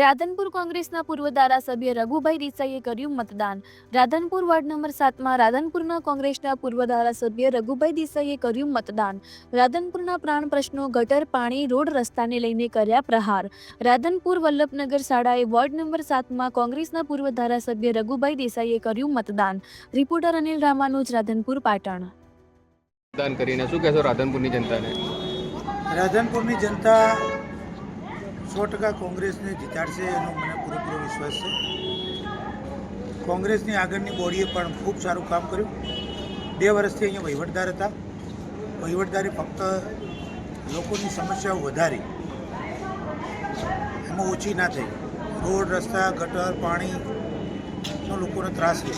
રાધનપુર કોંગ્રેસના પૂર્વ ધારાસભ્ય રઘુભાઈ દેસાઈએ કર્યું મતદાન. રાધનપુર વોર્ડ નંબર સાતમાં રાધનપુરના કોંગ્રેસના પૂર્વ ધારાસભ્ય રઘુભાઈ દેસાઈએ કર્યું મતદાન. રાધનપુરના પ્રાણ પ્રશ્નો ગટર પાણી રોડ રસ્તાને લઈને કર્યા પ્રહાર. રાધનપુર વલ્લભનગર શાળાએ વોર્ડ નંબર સાતમાં કોંગ્રેસના પૂર્વ ધારાસભ્ય રઘુભાઈ દેસાઈએ કર્યું મતદાન. રિપોર્ટર અનિલ રામાનુજ રાધનપુર પાટણ. મતદાન કરીને શું કહેશો રાધનપુરની જનતાને? રાધનપુરની જનતા સો ટકા કોંગ્રેસને જીતાડશે એનો મને પૂરેપૂરો વિશ્વાસ છે. કોંગ્રેસની આગળની બોડીએ પણ ખૂબ સારું કામ કર્યું. બે વર્ષથી અહીંયા વહીવટદાર હતા. વહીવટદારે ફક્ત લોકોની સમસ્યાઓ વધારી. એમાં ઓછી ના થઈ. રોડ, રસ્તા, ગટર પાણીનો લોકોનો ત્રાસ છે.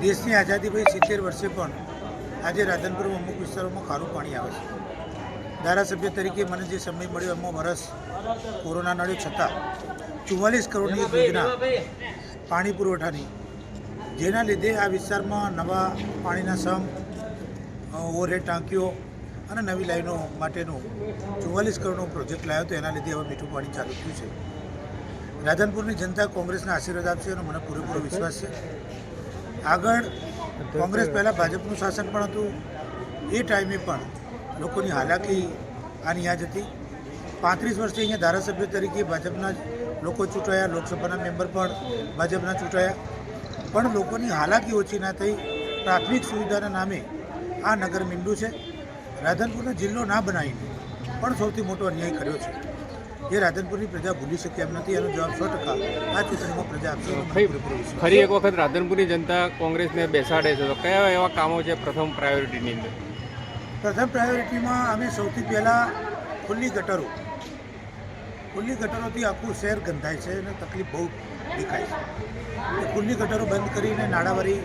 દેશની આઝાદી પછી સિત્તેર વર્ષે પણ આજે રાધનપુરમાં અમુક વિસ્તારોમાં ખારું પાણી આવે છે. ધારાસભ્ય તરીકે મને જે સમય મળ્યો એમાં વરસ કોરોના નડ્યો છતાં ચુમ્માલીસ કરોડની યોજના પાણી પુરવઠાની, જેના લીધે આ વિસ્તારમાં નવા પાણીના સમ, ઓવરહેડ ટાંકીઓ અને નવી લાઈનો માટેનું ચુમ્માલીસ કરોડનો પ્રોજેક્ટ લાવ્યો તો એના લીધે હવે મીઠું પાણી ચાલુ થયું છે. રાધનપુરની જનતા કોંગ્રેસના આશીર્વાદ આપશે એનો મને પૂરેપૂરો વિશ્વાસ છે. આગળ કોંગ્રેસ પહેલાં ભાજપનું શાસન પણ હતું. એ ટાઈમે પણ લોકોની હાલાકી આની યાદ હતી. પાંત્રીસ વર્ષથી અહીંયા ધારાસભ્ય તરીકે ભાજપના લોકો ચૂંટાયા, લોકસભાના મેમ્બર પણ ભાજપના ચૂંટાયા. પણ લોકોની હાલાકી ઓછી ના થઈ. પ્રાથમિક સુવિધાના નામે આ નગર મીંડું છે. રાધનપુરનો જિલ્લો ના બનાવીને પણ સૌથી મોટો અન્યાય કર્યો છે. એ રાધનપુરની પ્રજા ભૂલી શકે એમ નથી. એનો જવાબ સો ટકા આ ચૂંટણીમાં પ્રજા આપશે. ફરી એક વખત રાધનપુરની જનતા કોંગ્રેસને બેસાડે છે. તો કયા એવા કામો છે પ્રથમ પ્રાયોરિટીની અંદર? પ્રથમ પ્રાયોરિટીમાં અમે સૌથી પહેલાં ખુલ્લી ગટરો. ખુલ્લી ગટરોથી આખું શહેર ગંધાય છે અને તકલીફ બહુ દેખાય છે. ખુલ્લી ગટરો બંધ કરીને નાળાવાળી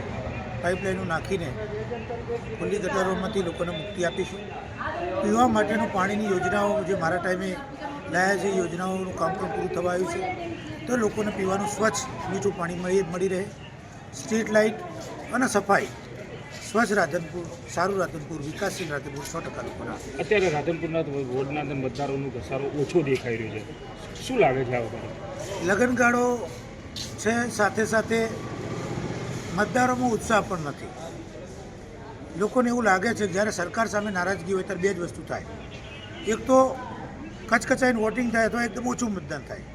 પાઇપલાઇનો નાખીને ખુલ્લી ગટરોમાંથી લોકોને મુક્તિ આપીશું. પીવા માટેનું પાણીની યોજનાઓ જે મારા ટાઈમે લાયા છે યોજનાઓનું કામ પણ પૂરું થવા આવ્યું છે. તો લોકોને પીવાનું સ્વચ્છ, મીઠું પાણી મળી રહે સ્ટ્રીટ લાઇટ અને સફાઈ. સ્વચ્છ રાધનપુર સારું રાધનપુર વિકાસશીલ રાધનપુર સો ટકા લોકોના અત્યારે રાધનપુરના વોર્ડના અંદર મતદારોનો ઘસારો ઓછો દેખાઈ રહ્યો છે. શું લાગે છે આ વખતે? લગનગાળો છે સાથે સાથે મતદારોમાં ઉત્સાહ પણ નથી. લોકોને એવું લાગે છે જ્યારે સરકાર સામે નારાજગી હોય ત્યારે બે જ વસ્તુ થાય. એક તો કચકચાઈને વોટિંગ થાય અથવા એકદમ ઓછું મતદાન થાય.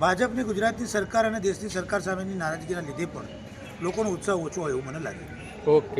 ભાજપની ગુજરાતની સરકાર અને દેશની સરકાર સામેની નારાજગીના લીધે પણ લોકોનો ઉત્સાહ ઓછો હોય એવું મને લાગે Ok.